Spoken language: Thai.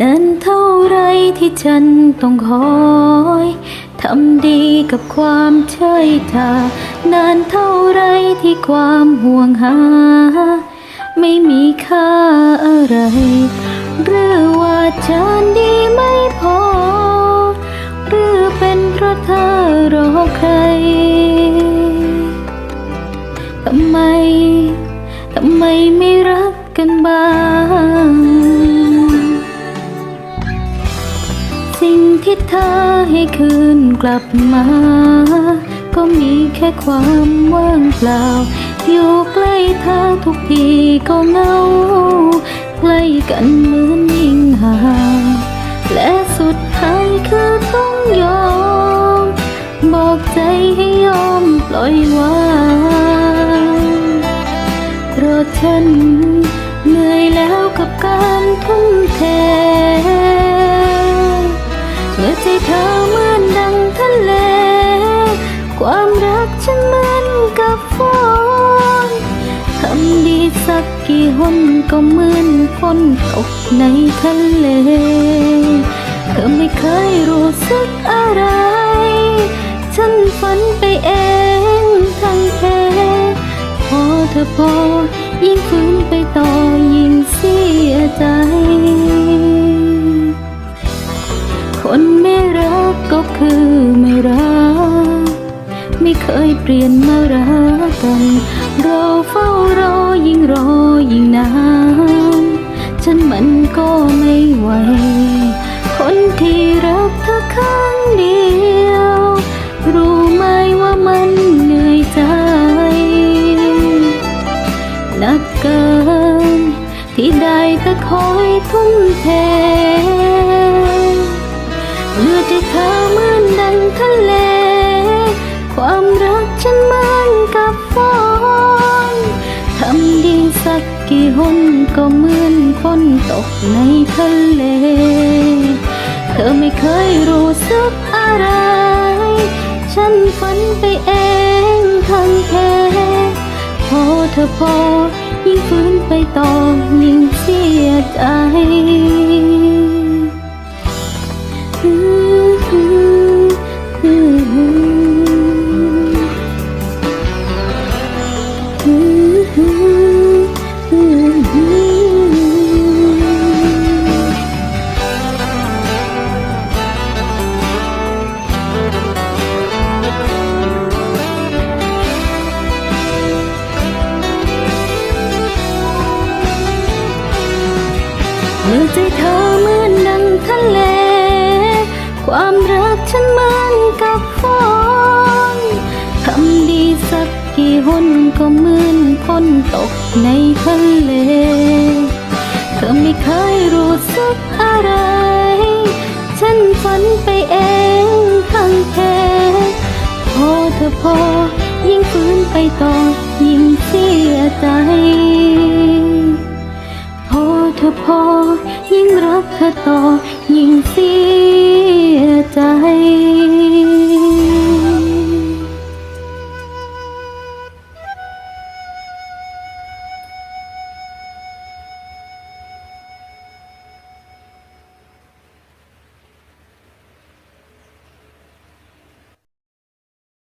เดินเท่าไรที่ฉันต้องคอยทำดีกับความเชยชานานเท่าไรที่ความห่วงหา ไม่มีค่าอะไร หรือว่าฉันดีไม่พอ หรือเป็นเพราะเธอ ใครทำไม ทำไมไม่รักกันบ้าง สิ่งที่เธอให้คืนกลับมา ก็มีแค่ความว่างเปล่า อยู่ใกล้เธอทุกทีก็เงา ใกล้กันเหมือนยิ่งห่างและสุดท้ายคือต้องยอม ใจให้ยอมปล่อยวางเพราะฉันเหนื่อยแล้วกับการทุ่มเทเมื่อใจเธอเหมือนดังทะเล ความรักฉันเหมือนกับฝนทำดีสักกี่หนก็เหมือนฝนตกในทะเล เธอไม่เคยรู้สึกอะไร อพอ ยิ่งฝืนไปต่อยิ่งเสียใจ คนไม่รักก็คือไม่รัก ไม่เคยเปลี่ยนมารักกันเราเฝ้ารอยิ่งรอยิ่งนาน ฉันมันก็ไม่ไหว คนที่รักเธอครั้งเดียว รู้ไหมว่ามันเหนื่อยใจ ทุ่มเทเมื่อใจเธอเหมือนดังทะเล ความรักฉันเหมือนกับฝนทำดีสักกี่หนก็เหมือนฝนตกในทะเล เธอไม่เคยรู้สึกอะไร ฉันฝันไปเองทั้งแท ธอพอ ยิ่งฝืนไปต่อยิ่งเสียใจเมื่อใจเธอเหมือนดังทะเล ความรักฉันเหมือนกับฝนทำดีสักกี่หนก็เหมือนฝนตกในทะเล เธอไม่เคยรู้สึกอะไร ฉันฝันไปเองทั้งแท้พอเธอพอ ยิ่งฝืนไปต่อยิ่งเสียใจ พอเธอพอ รักเธอต่อยิ่งเสียใจ